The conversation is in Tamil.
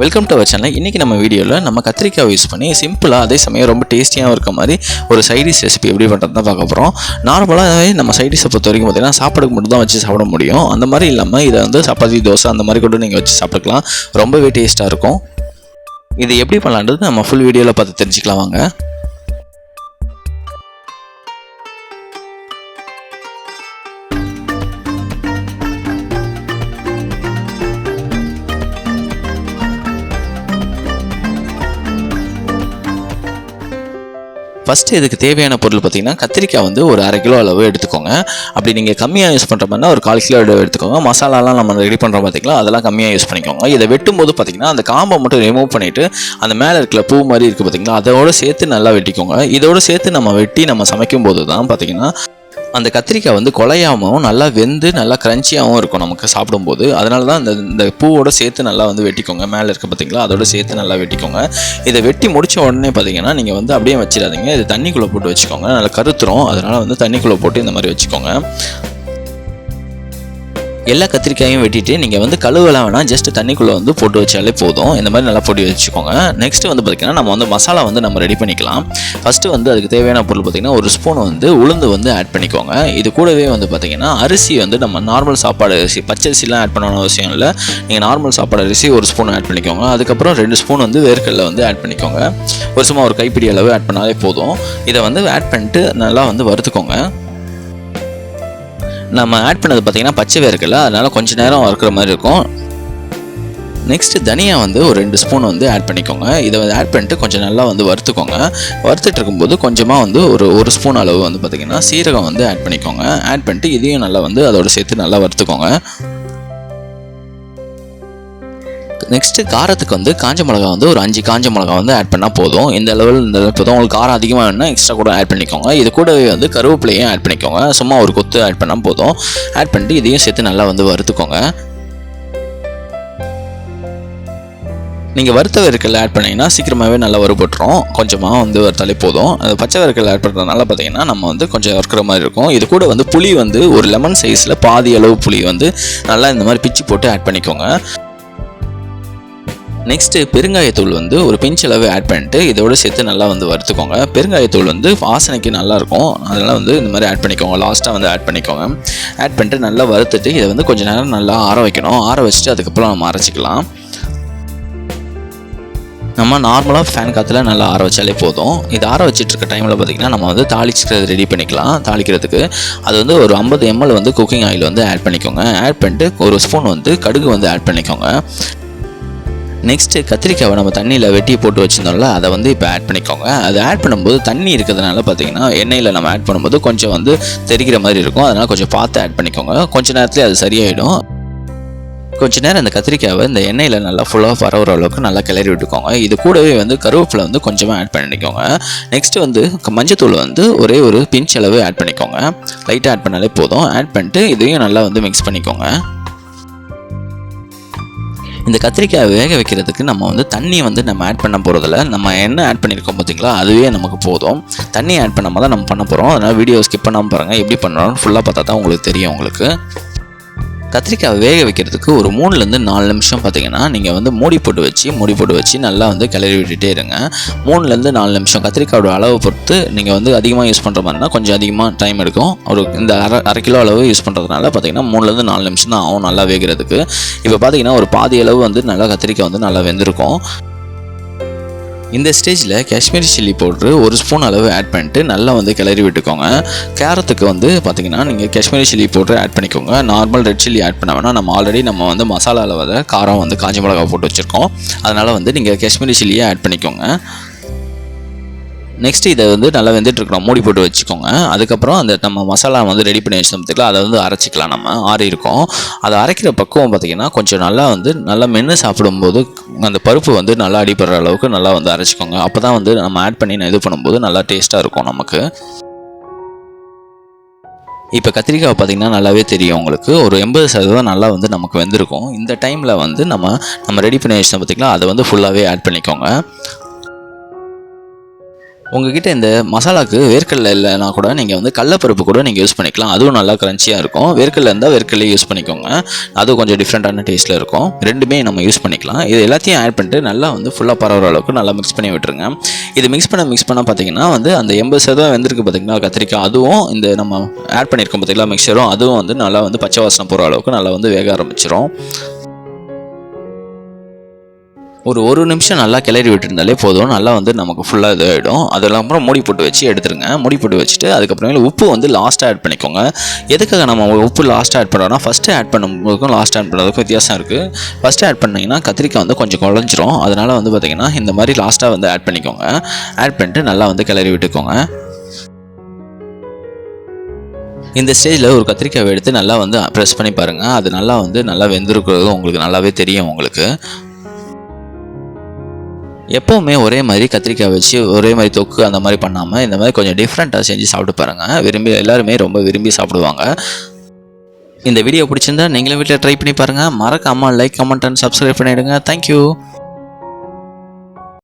வெல்கம் டு அவர் சேனல் இன்றைக்கி நம்ம வீடியோவில் நம்ம கத்திரிக்காய் யூஸ் பண்ணி சிம்பிளாக அதே சமயம் ரொம்ப டேஸ்டியாகவும் இருக்க மாதிரி ஒரு சைடிஷ் ரெசிபி எப்படி பண்ணுறது தான் பார்க்க போகிறோம் நார்மலாகவே நம்ம சைடிஷை பொறுத்த வரைக்கும் பார்த்தீங்கன்னா சாப்பாடுக்கு மட்டும் தான் வச்சு சாப்பிட முடியும். அந்த மாதிரி இல்லாமல் இதை வந்து சப்பாத்தி தோசை அந்த மாதிரி கூட நீங்கள் வச்சு சாப்பிட்டுக்கலாம். ரொம்பவே டேஸ்ட்டாக இருக்கும். இது எப்படி பண்ணலான்றது நம்ம ஃபுல் வீடியோவில் பார்த்து தெரிஞ்சுக்கலாம் வாங்க. ஃபஸ்ட்டு இதுக்கு தேவையான பொருள் பார்த்தீங்கன்னா கத்திரிக்காய் வந்து ஒரு அரை கிலோ அளவு எடுத்துக்கோங்க. அப்படி நீங்கள் கம்மியாக யூஸ் பண்ணுற மாதிரினா ஒரு கால் கிலோ அளவு எடுத்துக்கோங்க. மசாலாலாம் நம்ம ரெடி பண்ணுறோம் பார்த்திங்களா அதெல்லாம் கம்மியாக யூஸ் பண்ணிக்கோங்க. இதை வெட்டும்போது பார்த்திங்கன்னா அந்த காம்பை மட்டும் ரிமூவ் பண்ணிவிட்டு அந்த மேலே இருக்கிற பூ மாதிரி இருக்குது பார்த்தீங்களா அதோட சேர்த்து நல்லா வெட்டிக்கோங்க. இதோட சேர்த்து நம்ம வெட்டி நம்ம சமைக்கும் போது தான் பார்த்திங்கன்னா அந்த கத்திரிக்காய் வந்து குலையாமவும் நல்லா வெந்து நல்லா கிரன்ச்சியாகவும் இருக்கும் நமக்கு சாப்பிடும்போது. அதனால தான் இந்த இந்த பூவோட சேர்த்து நல்லா வந்து வெட்டிக்கோங்க. மேலே இருக்க பார்த்தீங்களா அதோட சேர்த்து நல்லா வெட்டிக்கோங்க. இதை வெட்டி முடித்த உடனே பார்த்தீங்கன்னா நீங்கள் வந்து அப்படியே வச்சிடாதீங்க. இது தண்ணிக்குள்ளே போட்டு வச்சுக்கோங்க. நல்லா கருத்துரும். அதனால் வந்து தண்ணிக்குள்ளே போட்டு இந்த மாதிரி வச்சுக்கோங்க. எல்லா கத்திரிக்காயும் வெட்டிட்டு நீங்கள் வந்து கழுவலாம் வேணால் ஜஸ்ட் தண்ணிக்குள்ளே வந்து போட்டு வச்சாலே போதும். இந்த மாதிரி நல்லா போட்டு வச்சுக்கோங்க. நெக்ஸ்ட் வந்து பார்த்திங்கன்னா நம்ம வந்து மசாலா வந்து நம்ம ரெடி பண்ணிக்கலாம். ஃபஸ்ட்டு வந்து அதுக்கு தேவையான பொருள் பார்த்திங்கன்னா ஒரு ஸ்பூன் வந்து உளுந்து வந்து ஆட் பண்ணிக்கோங்க. இது கூடவே வந்து பார்த்திங்கன்னா அரிசி வந்து நம்ம நார்மல் சாப்பாடு அரிசி பச்சரிசிலாம் ஆட் பண்ணணும் அவசியம் இல்லை. நீங்கள் நார்மல் சாப்பாடு அரிசி ஒரு ஸ்பூன் ஆட் பண்ணிக்கோங்க. அதுக்கப்புறம் ரெண்டு ஸ்பூன் வந்து வேர்க்கடலை வந்து ஆட் பண்ணிக்கோங்க. ஒரு சும்மா ஒரு கைப்பிடி அளவு ஆட் பண்ணாலே போதும். இதை வந்து ஆட் பண்ணிட்டு நல்லா வந்து வறுத்துக்கோங்க. நம்ம ஆட் பண்ணது பார்த்தீங்கன்னா பச்சை வேர்க்கல அதனால் கொஞ்ச நேரம் வறுக்கிற மாதிரி இருக்கும். நெக்ஸ்ட்டு தனியா வந்து ஒரு ரெண்டு ஸ்பூன் வந்து ஆட் பண்ணிக்கோங்க. இதை வந்து ஆட் பண்ணிட்டு கொஞ்சம் நல்லா வந்து வறுத்துக்கோங்க. வறுத்துட்டு இருக்கும்போது கொஞ்சமாக வந்து ஒரு ஒரு ஸ்பூன் அளவு வந்து பார்த்திங்கன்னா சீரகம் வந்து ஆட் பண்ணிக்கோங்க. ஆட் பண்ணிட்டு இதையும் நல்லா வந்து அதோட சேர்த்து நல்லா வறுத்துக்கோங்க. நெக்ஸ்ட்டு காரத்துக்கு வந்து காஞ்ச மிளகா வந்து ஒரு அஞ்சு காஞ்ச மிளகா வந்து ஆட் பண்ணால் போதும். இந்த லெவல் இந்த அளவு போதும் உங்களுக்கு காரம் அதிகமாக வேணும்னா எக்ஸ்ட்ரா கூட ஆட் பண்ணிக்கோங்க. இது கூடவே வந்து கருவேப்பிலையும் ஆட் பண்ணிக்கோங்க. சும்மா ஒரு கொத்து ஆட் பண்ணால் போதும். ஆட் பண்ணிட்டு இதையும் சேர்த்து நல்லா வந்து வறுத்துக்கோங்க. நீங்கள் வறுத்த வேர்க்கல் ஆட் பண்ணிங்கன்னா சீக்கிரமாகவே நல்லா வறுபட்டுரும். கொஞ்சமாக வந்து வறுத்தாலே போதும். அது பச்சை வேர்க்கல் ஆட் பண்ணுறதுனால பார்த்தீங்கன்னா நம்ம வந்து கொஞ்சம் வறுக்கிற மாதிரி இருக்கும். இது கூட வந்து புளி வந்து ஒரு லெமன் சைஸில் பாதி அளவு புளி வந்து நல்லா இந்த மாதிரி பிச்சு போட்டு ஆட் பண்ணிக்கோங்க. நெக்ஸ்ட்டு பெருங்காயத்தூள் வந்து ஒரு பிஞ்ச் அளவு ஆட் பண்ணிட்டு இதோட சேர்த்து நல்லா வந்து வறுத்துக்கோங்க. பெருங்காயத்தூள் வந்து வாசனைக்கு நல்லாயிருக்கும் அதனால் வந்து இந்த மாதிரி ஆட் பண்ணிக்கோங்க. லாஸ்ட்டாக வந்து ஆட் பண்ணிக்கோங்க. ஆட் பண்ணிட்டு நல்லா வறுத்துட்டு இதை வந்து கொஞ்சம் நேரம் நல்லா ஆற வைக்கணும். ஆற வச்சுட்டு அதுக்கப்புறம் நம்ம அரைச்சிக்கலாம். நம்ம நார்மலாக ஃபேன் காற்றுல நல்லா ஆற வச்சாலே போதும். இது ஆற வச்சுட்டு இருக்க டைமில் பார்த்திங்கன்னா நம்ம வந்து தாளிச்சுக்கிறது ரெடி பண்ணிக்கலாம். தாளிக்கிறதுக்கு அது வந்து ஒரு ஐம்பது எம்எல் வந்து குக்கிங் ஆயில் வந்து ஆட் பண்ணிக்கோங்க. ஆட் பண்ணிட்டு ஒரு ஸ்பூன் வந்து கடுகு வந்து ஆட் பண்ணிக்கோங்க. நெக்ஸ்ட்டு கத்திரிக்காவை நம்ம தண்ணியில் வெட்டி போட்டு வச்சுருந்தோம்ல அதை வந்து இப்போ ஆட் பண்ணிக்கோங்க. அது ஆட் பண்ணும்போது தண்ணி இருக்கிறதுனால பார்த்தீங்கன்னா எண்ணெயில் நம்ம ஆட் பண்ணும்போது கொஞ்சம் வந்து தெரிக்கிற மாதிரி இருக்கும். அதனால் கொஞ்சம் பார்த்து ஆட் பண்ணிக்கோங்க. கொஞ்ச நேரத்துலேயே அது சரியாயிடும். கொஞ்ச நேரம் இந்த கத்திரிக்காவை இந்த எண்ணெயில் நல்லா ஃபுல்லாக பரவுற அளவுக்கு நல்லா கிளறி விட்டுக்கோங்க. இது கூடவே வந்து கருவேப்பிலை வந்து கொஞ்சமாக ஆட் பண்ணிக்கோங்க. நெக்ஸ்ட்டு வந்து மஞ்சத்தூள் வந்து ஒரே ஒரு பிஞ்ச் அளவு ஆட் பண்ணிக்கோங்க. லைட்டாக ஆட் பண்ணாலே போதும். ஆட் பண்ணிட்டு இதையும் நல்லா வந்து மிக்ஸ் பண்ணிக்கோங்க. இந்த கத்திரிக்காய் வேக வைக்கிறதுக்கு நம்ம வந்து தண்ணி வந்து நம்ம ஆட் பண்ண போகிறதில்ல நம்ம என்ன ஆட் பண்ணியிருக்கோம் பார்த்தீங்களா? அதுவே நமக்கு போதும். தண்ணி ஆட் பண்ணாமல் தான் நம்ம பண்ண போகிறோம் அதனால் வீடியோ ஸ்கிப் பண்ணாமல் பாருங்கள் எப்படி பண்ணுறோம்னு ஃபுல்லாக பார்த்தா தான் உங்களுக்கு தெரியும் உங்களுக்கு. கத்திரிக்காய் வேக வைக்கிறதுக்கு ஒரு மூணுலேருந்து நாலு நிமிஷம் பார்த்தீங்கன்னா நீங்கள் வந்து மூடி போட்டு வச்சு மூடி போட்டு வச்சு நல்லா வந்து கிளறி விட்டுட்டே இருங்க. மூணுலேருந்து நாலு நிமிஷம். கத்திரிக்காயோட அளவை பொறுத்து நீங்கள் வந்து அதிகமாக யூஸ் பண்ணுற மாதிரினா கொஞ்சம் அதிகமாக டைம் எடுக்கும். ஒரு இந்த அரை அரை கிலோ அளவு யூஸ் பண்ணுறதுனால பார்த்தீங்கன்னா மூணுலேருந்து நாலு நிமிஷம் தான் ஆகும் நல்லா வேகிறதுக்கு. இப்போ பார்த்தீங்கன்னா ஒரு பாதி அளவு வந்து நல்லா கத்திரிக்காய் வந்து நல்லா வெந்திருக்கும். இந்த ஸ்டேஜில் காஷ்மீரி சில்லி பவுட்ரு ஒரு ஸ்பூன் அளவு ஆட் பண்ணிட்டு நல்லா வந்து கிளறி விட்டுக்கோங்க. கேரத்துக்கு வந்து பார்த்தீங்கன்னா நீங்கள் காஷ்மீரி சில்லி பவுட்ரு ஆட் பண்ணிக்கோங்க. நார்மல் ரெட் சில்லி ஆட் பண்ண வேணால் நம்ம ஆல்ரெடி நம்ம வந்து மசாலா அளவில் காரம் வந்து காஞ்சி மிளகா போட்டு வச்சுருக்கோம். அதனால் வந்து நீங்கள் காஷ்மீரி சில்லியை ஆட் பண்ணிக்கோங்க. நெக்ஸ்ட் இதை வந்து நல்லா வெந்துட்டுருக்கணும். மூடி போட்டு வச்சுக்கோங்க. அதுக்கப்புறம் அந்த நம்ம மசாலா வந்து ரெடி பண்ணி வச்சோம்ல அதை வந்து அரைச்சிக்கலாம் நம்ம. ஆறி இருக்கும். அதை அரைக்கிற பக்குவம் பார்த்தீங்கன்னா கொஞ்சம் நல்லா வந்து நல்லா மென்று சாப்பிடும்போது அந்த பருப்பு வந்து நல்லா அடிபடுற அளவுக்கு நல்லா வந்து அரைச்சிக்கோங்க. அப்போ தான் வந்து நம்ம ஆட் பண்ணி இது பண்ணும்போது நல்லா டேஸ்ட்டாக இருக்கும் நமக்கு. இப்போ கத்திரிக்காய் பார்த்தீங்கன்னா நல்லாவே தெரியும் உங்களுக்கு. ஒரு எண்பது சதவீதம் நல்லா வந்து நமக்கு வெந்திருக்கும். இந்த டைமில் வந்து நம்ம நம்ம ரெடி பண்ணி வச்சோம் பார்த்தீங்களா அதை வந்து ஃபுல்லாகவே ஆட் பண்ணிக்கோங்க. உங்ககிட்ட இந்த மசாலாக்கு வேர்க்கடலை இல்லைனா கூட நீங்கள் வந்து கடலப்பருப்பு கூட நீங்கள் யூஸ் பண்ணிக்கலாம். அதுவும் நல்லா க்ரன்ச்சியாக இருக்கும். வேர்க்கடலை இருந்தால் வேர்க்கடலையும் யூஸ் பண்ணிக்கோங்க. அது கொஞ்சம் டிஃப்ரெண்ட்டான டேஸ்ட்டில் இருக்கும். ரெண்டுமே நம்ம யூஸ் பண்ணிக்கலாம். இது எல்லாத்தையும் ஆட் பண்ணிட்டு நல்லா வந்து ஃபுல்லாக பரவுற அளவுக்கு நல்லா மிக்ஸ் பண்ணி விட்டுருங்க. இது மிக்ஸ் பண்ண மிக்ஸ் பண்ண பார்த்தீங்கன்னா வந்து அந்த எண்பது சதவீதம் வெந்திருக்கு பார்த்தீங்கன்னா கத்திரிக்காய் அதுவும் இந்த நம்ம ஆட் பண்ணியிருக்கோம் பார்த்தீங்களா மிக்சரும் அதுவும் வந்து நல்லா வந்து பச்சை வாசனை போகிற அளவுக்கு நல்லா வந்து வேக ஆரம்பிச்சிடும் ஒரு ஒரு நிமிஷம் நல்லா கிளறி விட்டுருந்தாலே போதும். நல்லா வந்து நமக்கு ஃபுல்லாக இதாகிடும் அதெல்லாம் அப்புறம் மூடி போட்டு வச்சு எடுத்துருங்க. மூடி போட்டு வச்சுட்டு அதுக்கப்புறமேல உப்பு வந்து லாஸ்ட்டாக ஆட் பண்ணிக்கோங்க. எதுக்காக நம்ம உப்பு லாஸ்ட்டாக ஆட் பண்ணுறோம்னா ஃபஸ்ட்டு ஆட் பண்ணும்போதுக்கும் லாஸ்ட் ஆட் பண்ணுறதுக்கும் வித்தியாசம் இருக்குது ஃபஸ்ட்டு ஆட் பண்ணிங்கன்னா கத்திரிக்காய் வந்து கொஞ்சம் குழஞ்சிரும். அதனால் வந்து பார்த்திங்கன்னா இந்த மாதிரி லாஸ்ட்டாக வந்து ஆட் பண்ணிக்கோங்க. ஆட் பண்ணிட்டு நல்லா வந்து கிளறி விட்டுக்கோங்க. இந்த ஸ்டேஜில் ஒரு கத்திரிக்காய் எடுத்து நல்லா வந்து ப்ரெஸ் பண்ணி பாருங்கள் அது நல்லா வந்து நல்லா வெந்திருக்கிறது உங்களுக்கு நல்லாவே தெரியும் உங்களுக்கு. எப்போவுமே ஒரே மாதிரி கத்திரிக்காய் வச்சு ஒரே மாதிரி தொக்கு அந்த மாதிரி பண்ணாமல் இந்த மாதிரி கொஞ்சம் டிஃப்ரெண்ட்டாக செஞ்சு சாப்பிட்டு பாருங்கள் விரும்பி எல்லாருமே ரொம்ப விரும்பி சாப்பிடுவாங்க. இந்த வீடியோ பிடிச்சிருந்தா நீங்களும் வீட்டில் ட்ரை பண்ணி பாருங்கள் மறக்காமல் லைக் கமெண்ட் அண்ட் சப்ஸ்கிரைப் பண்ணிவிடுங்க தேங்க்யூ